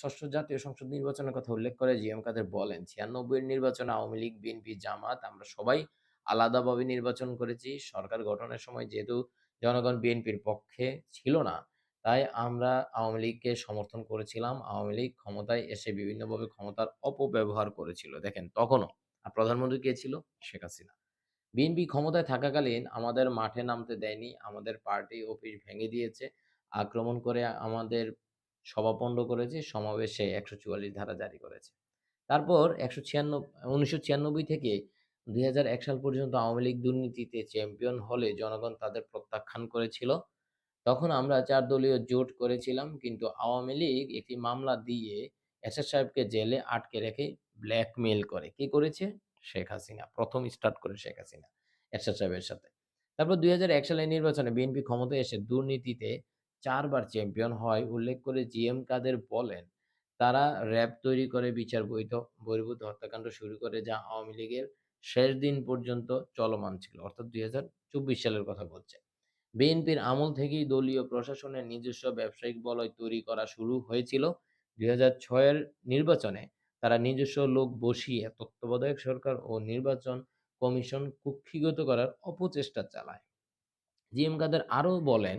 ষষ্ঠ জাতীয় সংসদ নির্বাচনের কথা উল্লেখ করে জিএম কাদের বলেন ছিয়ানব্বই নির্বাচনে আওয়ামী লীগ, বিএনপি, জামাত আমরা সবাই আলাদাভাবে নির্বাচন করেছি। সরকার গঠনের সময় যেহেতু জনগণ বিএনপির পক্ষে ছিল না, তাই আমরা আওয়ামী লীগকে সমর্থন করেছিলাম। আওয়ামী লীগ ক্ষমতায় এসে বিভিন্নভাবে ক্ষমতার অপব্যবহার করেছিল। দেখেন, তখনও আর প্রধানমন্ত্রী কে ছিল? শেখ হাসিনা। বিএনপি ক্ষমতায় থাকাকালীন আমাদের মাঠে নামতে দেয়নি, আমাদের পার্টি অফিস ভেঙে দিয়েছে। আক্রমণ করে আমাদের সভাপণ্ড করেছে, সমাবেশে একশো চুয়াল্লিশ ধারা জারি করেছে। তারপর একশো ছিয়ানব্বই উনিশশো ছিয়ানব্বই থেকে দুই সাল পর্যন্ত আওয়ামী লীগ দুর্নীতিতে চ্যাম্পিয়ন হলে জনগণ তাদের প্রত্যাখ্যান করেছিল। তখন আমরা চার দলীয় জোট করেছিলাম, কিন্তু আওয়ামী লীগ একটি মামলা দিয়ে এসএস সাহেবকে জেলে আটকে রেখে ব্ল্যাকমেল করে। কি করেছে? শেখ হাসিনা। প্রথম স্টার্ট করে শেখ হাসিনা এরশাদ সাহেবের সাথে। তারপর দুই সালের নির্বাচনে বিএনপি ক্ষমতায় এসে দুর্নীতিতে চারবার চ্যাম্পিয়ন হয়। উল্লেখ করে জিএম কাদের বলেন, তারা র্যাব তৈরি করে, বিচার বৈধ, বহির্ভূত হত্যাকাণ্ড শুরু করে, যা আওয়ামী লীগের শেষ দিন পর্যন্ত চলমান ছিল। অর্থাৎ দুই হাজার চব্বিশ সালের কথা বলছে। বিএনপির আমল থেকেই দলীয় প্রশাসনের নিজস্ব ব্যবসায়িক বলয় তৈরি করা শুরু হয়েছিল। দুই ছয়ের নির্বাচনে তারা নিজস্ব লোক বসিয়ে তত্ত্বাবধায়ক সরকার ও নির্বাচন কমিশন কুক্ষিগত করার অপচেষ্টা চালায়। জিএম কাদের আরও বলেন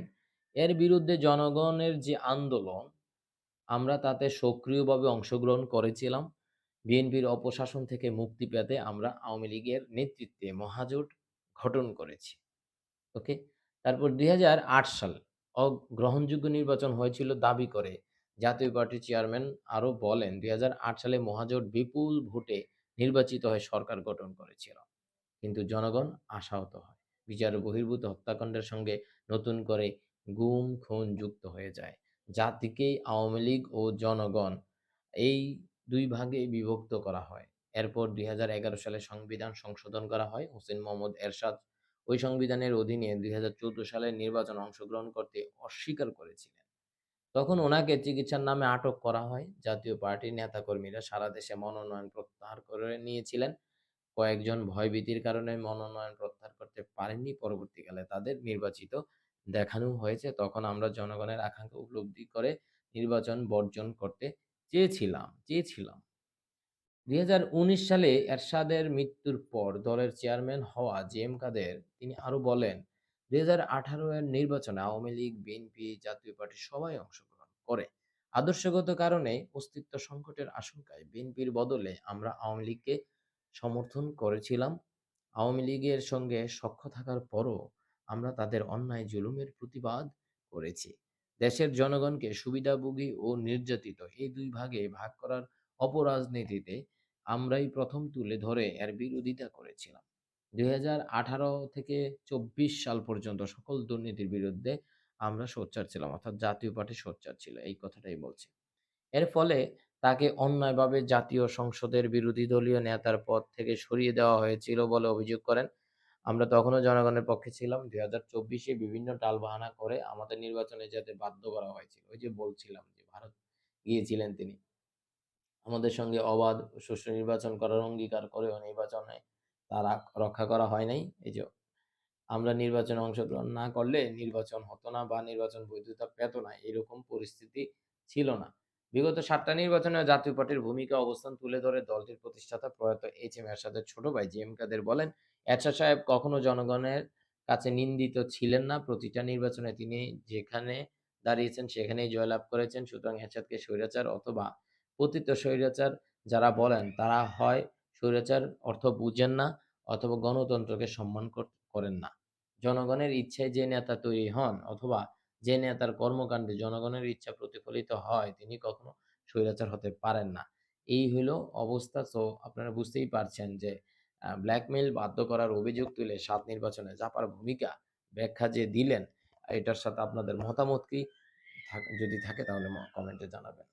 এর বিরুদ্ধে জনগণের যে আন্দোলন, আমরা তাতে সক্রিয়ভাবে অংশগ্রহণ করেছিলাম। বিএনপির অপশাসন থেকে মুক্তি পেতে আমরা আওয়ামী লীগের নেতৃত্বে মহাজোট গঠন করেছি। ওকে? তারপর দুই হাজার আট সাল অগ্রহণযোগ্য নির্বাচন হয়েছিল দাবি করে জাতীয় পার্টির চেয়ারম্যান আরও বলেন, দুই হাজার আট সালে মহাজোট বিপুল ভোটে নির্বাচিত হয়ে সরকার গঠন করেছিল। কিন্তু জনগণ আশাহত হয়। বিচার বহির্ভূত হত্যাকাণ্ডের সঙ্গে নতুন করে গুম খুন যুক্ত হয়ে যায়। জাতিকেই আওয়ামী লীগ ও জনগণ এই দুই ভাগে বিভক্ত করা হয়। এরপর দুই সালে সংবিধান সংশোধন করা হয়। হোসেন মোহাম্মদ এরশাদ ওই সংবিধানের অধীনে দুই সালের নির্বাচন অংশগ্রহণ করতে অস্বীকার করেছিলেন। তখন ওনাকে চিকিৎসার নামে আটক করা হয়। জাতীয় পার্টির নেতাকর্মীরা সারা দেশে মনোনয়ন প্রত্যাহার করে নিয়েছিলেন। কয়েকজন ভয়ভীতির কারণে মনোনয়ন প্রত্যাহার করতে পারেননি। পরবর্তীকালে তাদের নির্বাচিত দেখানো হয়েছে, তখন আমরা জনগণের আকাঙ্ক্ষা উপলব্ধি করে নির্বাচন বর্জন করতে চেয়েছিলাম চেয়েছিলাম। দু হাজার উনিশ সালে এরশাদের মৃত্যুর পর দলের চেয়ারম্যান হওয়া জে এম কাদের, তিনি আরও বলেন দু হাজার আঠারো এর নির্বাচনে আওয়ামী লীগ, বিএনপি, জাতীয় পার্টি সবাই অংশগ্রহণ করে। আদর্শগত কারণে অস্তিত্ব সংকটের আশঙ্কায় বিএনপির বদলে আমরা আওয়ামী লীগকে সমর্থন করেছিলাম। আওয়ামী লীগের সঙ্গে সখ্য থাকার পরও আমরা তাদের অন্যায়, জুলুমের প্রতিবাদ করেছি। দেশের জনগণকে সুবিধাভোগী ও নির্যাতিত এই দুই ভাগে ভাগ করার অপরাজনীতিতে আমরাই প্রথম তুলে ধরে এর বিরোধিতা করেছিলাম। দুই হাজার আঠারো থেকে চব্বিশ সাল পর্যন্ত সকল দুর্নীতির বিরুদ্ধে আমরা সোচ্চার ছিলাম, অর্থাৎ জাতীয় পার্টি সোচ্চার ছিল, এই কথাটাই বলছি। এর ফলে তাকে অন্যায়ভাবে জাতীয় সংসদের বিরোধী দলীয় নেতার পদ থেকে সরিয়ে দেওয়া হয়েছিল বলে অভিযোগ করেন আমরা তখনও জনগণের পক্ষে ছিলাম। দুই হাজার চব্বিশে বিভিন্ন টালবাহানা করে আমাদের নির্বাচনে যাতে বাধ্য করা হয়েছিল। ওই যে বলছিলাম যে ভারত গিয়েছিলেন তিনি। আমাদের সঙ্গে অবাধ সুষ্ঠু নির্বাচন করার অঙ্গীকার করেও নির্বাচনে তারা রক্ষা করা হয় নাই। এই যে আমরা নির্বাচনে অংশগ্রহণ না করলে নির্বাচন হতো না বা নির্বাচন বৈধতা পেত না। এরকম পরিস্থিতি ছিল না। বিগত সাতটা নির্বাচনে জাতীয় পার্টির ভূমিকা, অবস্থান তুলে ধরে দলটির প্রতিষ্ঠাতা প্রয়াত এইচ এম এরশাদের ছোট ভাই জি এম কাদের বলেন, এরশাদ সাহেব কখনো জনগণের কাছে নিন্দিত ছিলেন না। প্রতিটা নির্বাচনে তিনি যেখানে দাঁড়িয়েছেন সেখানেই জয়লাভ করেছেন। সুতরাং এরশাদকে স্বৈরাচার অথবা পতিত স্বৈরাচার যারা বলেন, তারা হয় স্বৈরাচার অর্থ বুঝেন না অথবা গণতন্ত্রকে সম্মান করেন না। জনগণের ইচ্ছায় যে নেতা তৈরি হন অথবা যে নেতার কর্মকাণ্ডে জনগণের ইচ্ছা প্রতিফলিত হয়, তিনি কখনো স্বৈরাচার হতে পারেন না। এই হলো অবস্থা। তো আপনারা বুঝতেই পারছেন যে ব্ল্যাকমেইল বাধ্য করার অভিযোগ তুলে সাত নির্বাচনে জাপার ভূমিকা ব্যাখ্যা যে দিলেন, এটার সাথে আপনাদের মতামত কি? যদি থাকে তাহলে কমেন্টে জানাবেন।